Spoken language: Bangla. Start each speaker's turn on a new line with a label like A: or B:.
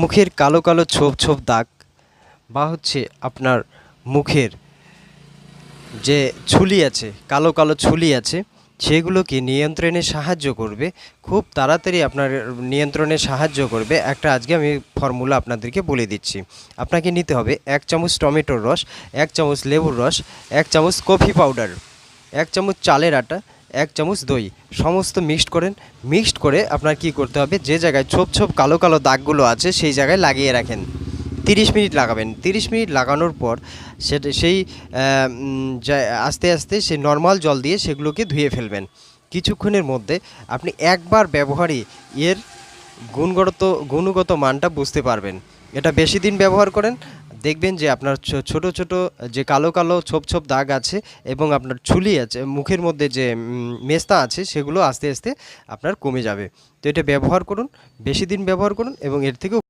A: মুখের কালো কালো ছোপ ছোপ দাগ বা হচ্ছে আপনার মুখের যে ছুলি আছে, কালো কালো ছুলি আছে, সেগুলোকে নিয়ন্ত্রণে সাহায্য করবে। খুব তাড়াতাড়ি আপনার নিয়ন্ত্রণে সাহায্য করবে। একটা আজকে আমি ফর্মুলা আপনাদেরকে বলে দিচ্ছি। আপনাকে নিতে হবে এক চামচ টমেটোর রস, এক চামচ লেবুর রস, এক চামচ কফি পাউডার এক চামচ চালের আটা এক চামচ দই। সমস্ত মিক্সড করেন। মিক্সড করে আপনার কি করতে হবে? যে জায়গায় ছোপ ছোপ কালো কালো দাগগুলো আছে, সেই জায়গায় লাগিয়ে রাখেন। তিরিশ মিনিট লাগাবেন। তিরিশ মিনিট লাগানোর পর সেটা, সেই আস্তে আস্তে সেই নর্মাল জল দিয়ে সেগুলোকে ধুয়ে ফেলবেন। কিছুক্ষণের মধ্যে আপনি একবার ব্যবহারই এর গুণগত গুণগত মানটা বুঝতে পারবেন। এটা বেশি দিন ব্যবহার করেন দেখবেন যে আপনার ছোট ছোট, যে কালো কালো, ছোপ ছোপ দাগ আছে এবং আপনার ছুলি আছে, মুখের মধ্যে যে মেস্তা আছে, সেগুলো আস্তে আস্তে আপনার কমে যাবে। তো এটা ব্যবহার করুন, বেশি দিন ব্যবহার করুন এবং এর থেকেও